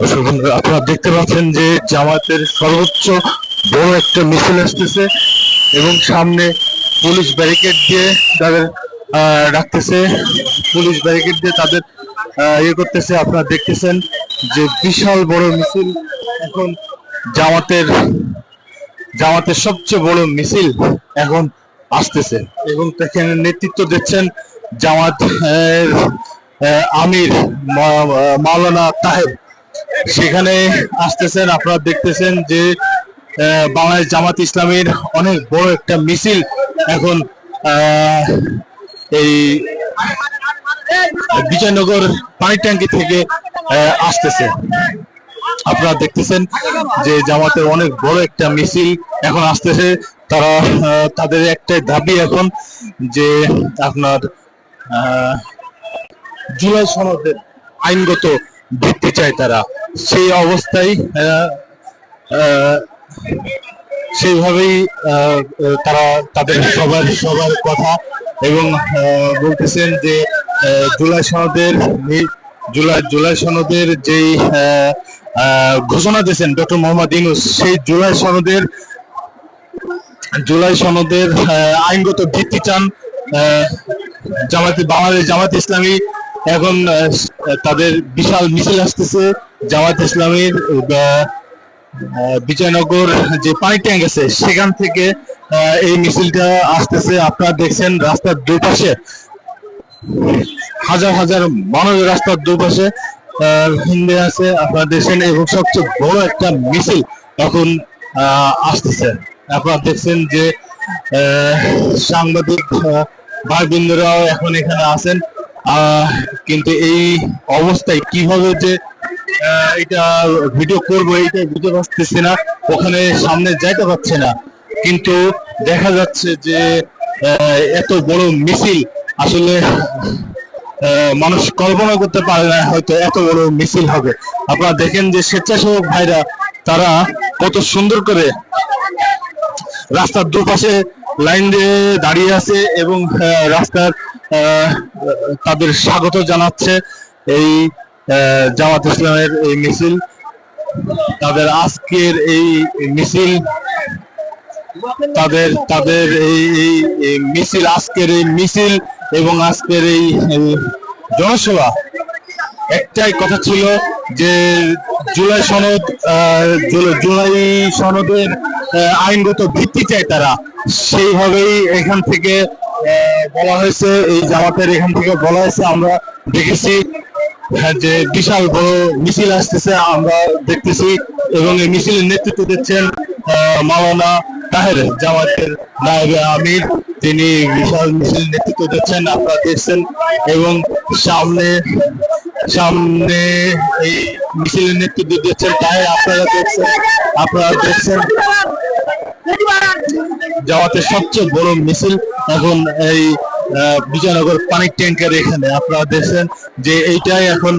আপনারা দেখতে পাচ্ছেন যে জামাতের সর্বোচ্চ বড় একটা মিছিল আসতেছে এবং সামনে পুলিশ ব্যারিকেড দিয়ে তাদের রাখতেছে। পুলিশ ব্যারিকেড দিয়ে তাদের ইয়ে করতেছে। আপনারা দেখতেছেন যে বিশাল বড় মিছিল। এখন জামাতের জামাতের সবচেয়ে বড় মিছিল এখন আসতেছে এবং সেখানে নেতৃত্ব দিচ্ছেন জামাত আমির মাওলানা তাহেব সেখানে আসতেছেন, আপনারা দেখতেছেন যে বাংলাদেশ জামাত ইসলামের অনেক বড় একটা মিছিল এখন এই বিজয়নগর পানি ট্যাঙ্কি থেকে আসতেছে। আপনারা দেখতেছেন যে, জামাতের অনেক বড় একটা মিছিল এখন আসতেছে। তারা তাদের একটাই দাবি এখন যে, আপনার জুলাই সনদের আইনগত ভিত্তি চায় তারা। সেই অবস্থায় সেইভাবেই তারা তাদের সবার সবার কথা এবং বলতেছেন যে জুলাই সনদের জুলাই জুলাই সনদের যেই ঘোষণা দিয়েছেন ডক্টর মোহাম্মদ ইউনুস, সেই জুলাই সনদের জুলাই সনদের আইনগত ভিত্তি চান জামাতে বাংলাদেশ জামাত ইসলামী এখন তাদের বিশাল মিছিল আসতেছে জামাত ইসলামীর বিজয়নগর যে পানি ট্যাঙ্ক আছে সেখান থেকে এই মিছিলটা আসতেছে। আপনারা দেখছেন রাস্তার দুপাশে হাজার হাজার মানুষ রাস্তার দুপাশে হিন্দে আছে। আপনারা দেখছেন এবং সবচেয়ে বড় একটা মিছিল এখন আসতেছে। আপনারা দেখছেন যে সাংবাদিক আহ, ভাইবৃন্দরাও এখন এখানে আছেন। কিন্তু এই অবস্থায় কীভাবে যে এটা ভিডিও করব এইটা বুঝতে পারতেছি না, ওখানে সামনে যাইতে পারছে না। কিন্তু দেখা যাচ্ছে যে এত বড় মিছিল, আসলে মানুষ কল্পনা করতে পারে না হয়তো এত বড় মিছিল হবে। আপনারা দেখেন যে স্বেচ্ছাসেবক ভাইরা, তারা কত সুন্দর করে রাস্তার দুপাশে লাইন দিয়ে দাঁড়িয়ে আছে এবং রাস্তার তাদের স্বাগত জানাচ্ছে এই জামাত ইসলামের এই মিছিল। তাদের আজকের এই মিছিল, তাদের তাদের এই এই মিছিল, আজকের এই মিছিল এবং আজকের এই জনসভা। একটাই কথা ছিল যে জুলাই সনদ জুলাই- সনদের আইনগত ভিত্তি চায় তারা সেইভাবেই এখান থেকে বলা হয়েছে এই জামাতের এখান থেকে বলা হয়েছে আমরা দেখেছি হ্যাঁ, যে বিশাল বড় মিছিল আসতেছে আমরা দেখতেছি এবং এই মিছিলের নেতৃত্ব দিচ্ছেন মাওলানা তাহের জামাতের নায়েবে আমির তিনি বিশাল মিছিল নেতৃত্ব দিচ্ছেন আপনারা দেখছেন এবং সামনে সামনে এই মিছিলের নেতৃত্ব দিচ্ছেন তাহের আপনারা দেখছেন আপনারা দেখছেন জামাতের সবচেয়ে বড় মিছিল এখন এই বিজয়নগর পানির ট্যাঙ্কের এখানে। আপনারা দেখছেন যে এইটাই এখন